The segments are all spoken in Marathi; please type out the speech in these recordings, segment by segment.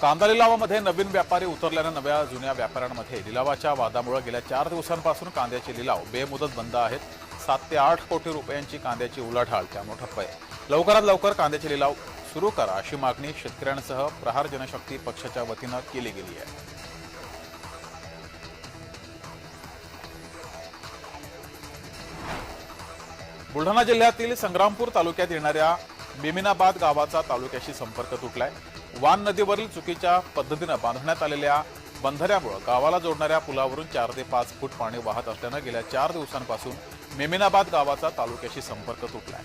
कांदा लिलावामध्ये नवीन व्यापारी उतरल्यानं नव्या जुन्या व्यापाऱ्यांमध्ये लिलावाच्या वादामुळे गेल्या चार दिवसांपासून कांद्याचे लिलाव बेमुदत बंद आहेत. सात ते आठ कोटी रुपयांची कांद्याची उलाढाल त्यामुळे ठप्प आहे. लवकरात लवकर कांद्याचे लिलाव सुरू करा अशी मागणी शेतकऱ्यांसह प्रहार जनशक्ती पक्षाच्या वतीनं केली गेली आहे. बुलढाणा जिल्ह्यातील संग्रामपूर तालुक्यात येणाऱ्या बेमिनाबाद गावाचा तालुक्याशी संपर्क तुटलाय. वान नदीवरील चुकीच्या पद्धतीनं बांधण्यात आलेल्या बंधाऱ्यामुळे गावाला जोडणाऱ्या पुलावरून चार ते पाच फूट पाणी वाहत असल्यानं गेल्या चार दिवसांपासून मेमिनाबाद गावाचा तालुक्याशी संपर्क तुटलाय.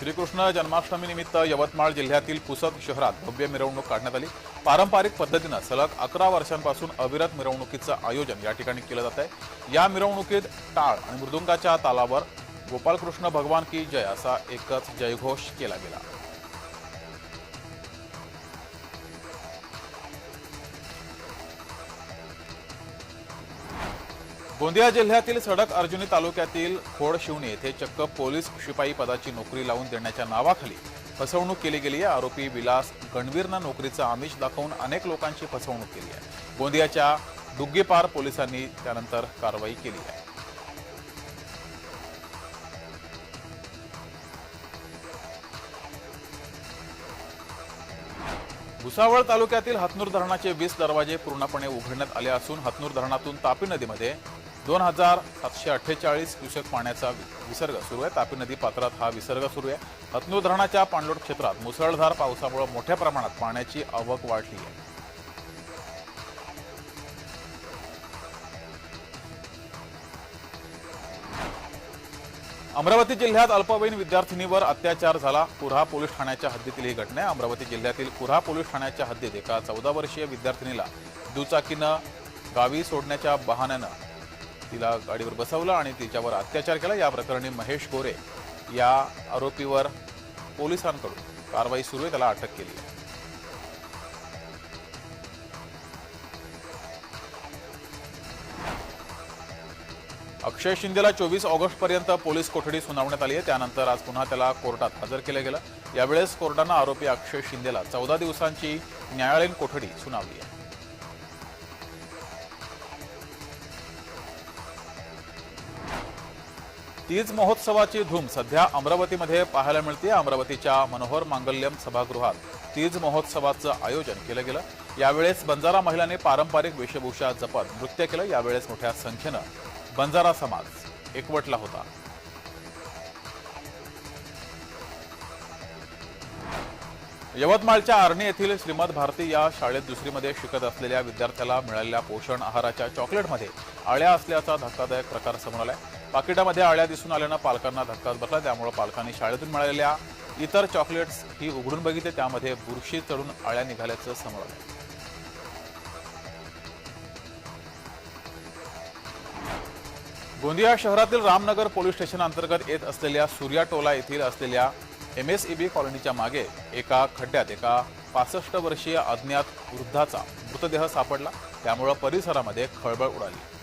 श्रीकृष्ण जन्माष्टमी निमित्त यवतमाळ जिल्ह्यातील पुसद शहरात भव्य मिरवणूक काढण्यात आली. पारंपरिक पद्धतीनं सलग अकरा वर्षांपासून अविरत मिरवणुकीचं आयोजन या ठिकाणी केलं जात आहे या मिरवणुकीत टाळ आणि मृदुंगाच्या तालावर गोपालकृष्ण भगवान की जय असा एकच जयघोष केला गेला. गोंदिया जिल्ह्यातील सडक अर्जुनी तालुक्यातील खोड शिवणी येथे चक्क पोलीस शिपाई पदाची नोकरी लावून देण्याच्या नावाखाली फसवणूक केली गेली आहे. आरोपी विलास गणवीरनं नोकरीचं आमिष दाखवून अनेक लोकांची फसवणूक केली आहे. गोंदियाच्या दुग्गीपार पोलिसांनी त्यानंतर कारवाई केली आहे. भुसावळ तालुक्यातील हतनूर धरणाचे वीस दरवाजे पूर्णपणे उघडण्यात आले असून हतनूर धरणातून तापी नदीमध्ये दोन हजार सातशे अठ्ठेचाळीस क्युसेक पाण्याचा विसर्ग सुरू आहे. तापी नदी पात्रात हा विसर्ग सुरू आहे. हतनूर धरणाच्या पाणलोट क्षेत्रात मुसळधार पावसामुळे मोठ्या प्रमाणात पाण्याची आवक वाढली आहे. अमरावती जिल्ह्यात अल्पवयीन विद्यार्थिनीवर अत्याचार झाला. कुऱ्हा पोलीस ठाण्याच्या हद्दीतील ही घटना आहे. अमरावती जिल्ह्यातील कुऱ्हा पोलीस ठाण्याच्या हद्दीत एका चौदा वर्षीय विद्यार्थिनीला दुचाकीनं गावी सोडण्याच्या बहाण्यानं तिला गाडीवर बसवलं आणि तिच्यावर अत्याचार केला. या प्रकरणी महेश गोरे या आरोपीवर पोलिसांकडून कारवाई सुरू आहे. त्याला अटक केली आहे. अक्षय शिंदेला चोवीस ऑगस्ट पर्यंत पोलीस कोठडी सुनावण्यात आली आहे. त्यानंतर आज पुन्हा त्याला कोर्टात हजर केलं गेलं. यावेळेस कोर्टानं आरोपी अक्षय शिंदेला चौदा दिवसांची न्यायालयीन कोठडी सुनावली आहे. तीज महोत्सवाची धूम सध्या अमरावतीमध्ये पाहायला मिळते. अमरावतीच्या मनोहर मांगल्यम सभागृहात तीज महोत्सवाचं आयोजन केलं गेलं. यावेळेस बंजारा महिलांनी पारंपरिक वेशभूषा जपत नृत्य केलं. यावेळेस मोठ्या संख्येनं बंजारा समाज एकवटला होता. यवतमाळच्या आर्णी येथील श्रीमद भारती या शाळेत दुसरीमध्ये शिकत असलेल्या विद्यार्थ्याला मिळालेल्या पोषण आहाराच्या चॉकलेटमध्ये आळ्या असल्याचा धक्कादायक प्रकार समोर आलाय. पाकिटामध्ये आळ्या दिसून आल्यानं पालकांना धक्काच बसला. त्यामुळे पालकांनी शाळेतून मिळालेल्या इतर चॉकलेट्स ही उघडून बघितले. त्यामध्ये बुरशी चढून आळ्या निघाल्याचं समोर आलं. गोंदिया शहरातील रामनगर पोलीस स्टेशन अंतर्गत येत असलेल्या सूर्या टोला येथील असलेल्या एम एस बी कॉलनीच्या मागे एका खड्ड्यात एका पासष्ट वर्षीय अज्ञात वृद्धाचा मृतदेह सापडला. त्यामुळे परिसरामध्ये खळबळ उडाली.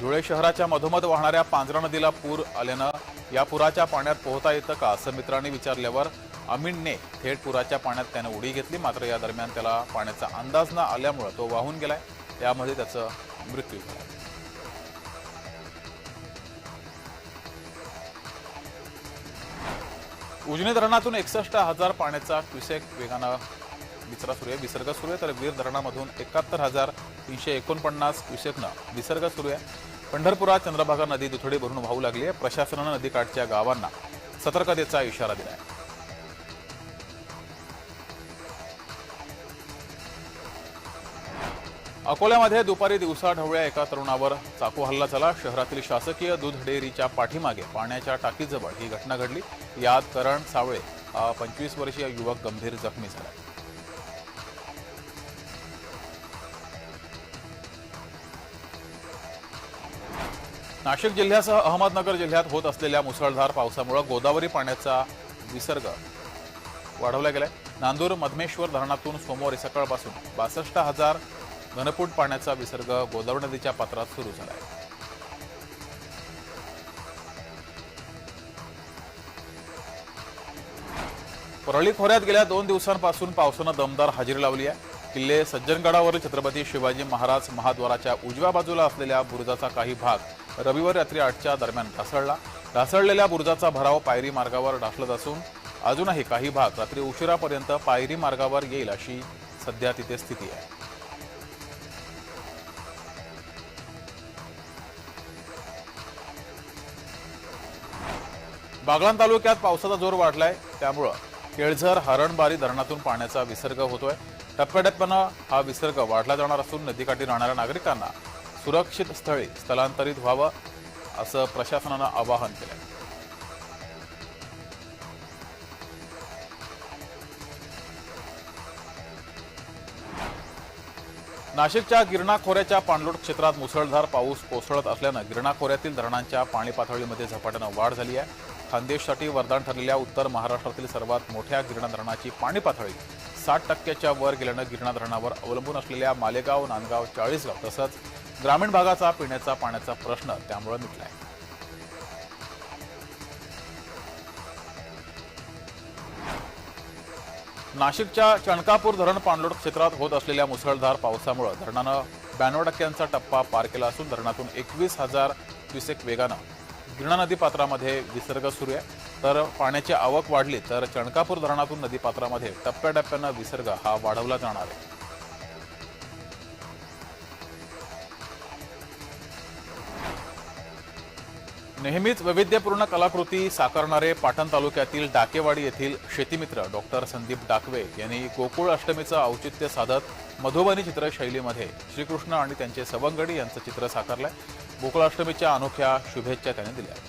धुळे शहराच्या मधोमध वाहणाऱ्या पांजरा नदीला पूर आल्यानं या पुराच्या पाण्यात पोहता येतं का? असं मित्रांनी विचारल्यावर अमीनने थेट पुराच्या पाण्यात त्यानं उडी घेतली. मात्र या दरम्यान त्याला पाण्याचा अंदाज न आल्यामुळं तो वाहून गेलाय. त्यामध्ये त्याचं मृत्यू झाला. उजनी धरणातून एकसष्ट हजार पाण्याचा क्युसेक वेगानं विसरा सुरू आहे. विसर्ग सुरू आहे तर वीर धरणामधून एकाहत्तर हजार तीनशे एकोणपन्नास क्युसेकनं विसर्ग सुरू आहे. पंढरपुरात चंद्रभागा नदी दुथडी भरून वाहू लागली आहे. प्रशासनानं नदीकाठच्या गावांना सतर्कतेचा इशारा दिला आहे. अकोल्यामध्ये दुपारी दिवसा ढवळ्या एका तरुणावर चाकू हल्ला झाला. शहरातील शासकीय दूध डेअरीच्या पाठीमागे पाण्याच्या टाकीजवळ ही घटना घडली. यात करण सावळे पंचवीस वर्षीय युवक गंभीर जखमी झाला. नाशिक जिल्ह्यासह अहमदनगर जिल्ह्यात होत असलेल्या मुसळधार पावसामुळे गोदावरी पाण्याचा विसर्ग वाढवला गेलाय. नांदूर मधमेश्वर धरणातून सोमवारी सकाळपासून बासष्ट हजार घनफूट पाण्याचा विसर्ग गोदावरी नदीच्या पात्रात सुरू झाला आहे परळी खोऱ्यात गेल्या दोन दिवसांपासून पावसानं दमदार हजेरी लावली आहे. किल्ले सज्जनगडावरील छत्रपती शिवाजी महाराज महाद्वाराच्या उजव्या बाजूला असलेल्या बुरुजाचा काही भाग रविवारी रात्री आठच्या दरम्यान ढासळला. ढासळलेल्या बुरुजाचा भराव पायरी मार्गावर ढासळत असून अजूनही काही भाग रात्री उशिरापर्यंत पायरी मार्गावर येईल अशी सध्या तिथे स्थिती आहे. बागलाण तालुक्यात पावसाचा जोर वाढलाय. त्यामुळं केळझर हरणबारी धरणातून पाण्याचा विसर्ग होतोय. टप्प्याटप्प्यानं हा विसर्ग वाढला जाणार असून नदीकाठी राहणाऱ्या नागरिकांना सुरक्षित स्थळी स्थलांतरित व्हावं असं प्रशासनानं आवाहन केलं. नाशिकच्या गिरणा खोऱ्याच्या पाणलोट क्षेत्रात मुसळधार पाऊस कोसळत असल्यानं गिरणा खोऱ्यातील धरणांच्या पाणी पातळीमध्ये झपाट्यानं वाढ झाली आहे. खानदेशसाठी वरदान ठरलेल्या उत्तर महाराष्ट्रातील सर्वात मोठ्या गिरणा धरणाची पाणी पातळी साठ टक्क्याच्या वर गेल्यानं गिरणा धरणावर अवलंबून असलेल्या मालेगाव नांदगाव चाळीसगाव तसंच ग्रामीण भागाचा पिण्याचा पाण्याचा प्रश्न त्यामुळे मिटलाय. नाशिकच्या चणकापूर धरण पाणलोट क्षेत्रात होत असलेल्या मुसळधार पावसामुळे धरणानं ब्याण्णव टक्क्यांचा टप्पा पार केला असून धरणातून एकवीस हजार क्युसेक वेगानं गिरणा नदी पात्रामध्ये विसर्ग सुरू आहे. तर पाण्याची आवक वाढली तर चणकापूर धरणातून नदी पात्रामध्ये टप्प्याटप्प्यानं विसर्ग हा वाढवला जाणार आहे. नेहमीच वैविध्यपूर्ण कलाकृती साकारणारे पाटण तालुक्यातील डाकेवाडी येथील शेतीमित्र डॉक्टर संदीप डाकवे यांनी गोकुळ अष्टमीचं औचित्य साधत मधुबनी चित्रशैलीमध्ये श्रीकृष्ण आणि त्यांचे सवंगडी यांचं चित्र साकारलंय. गोकुळाष्टमीच्या अनोख्या शुभेच्छा त्यांनी दिल्या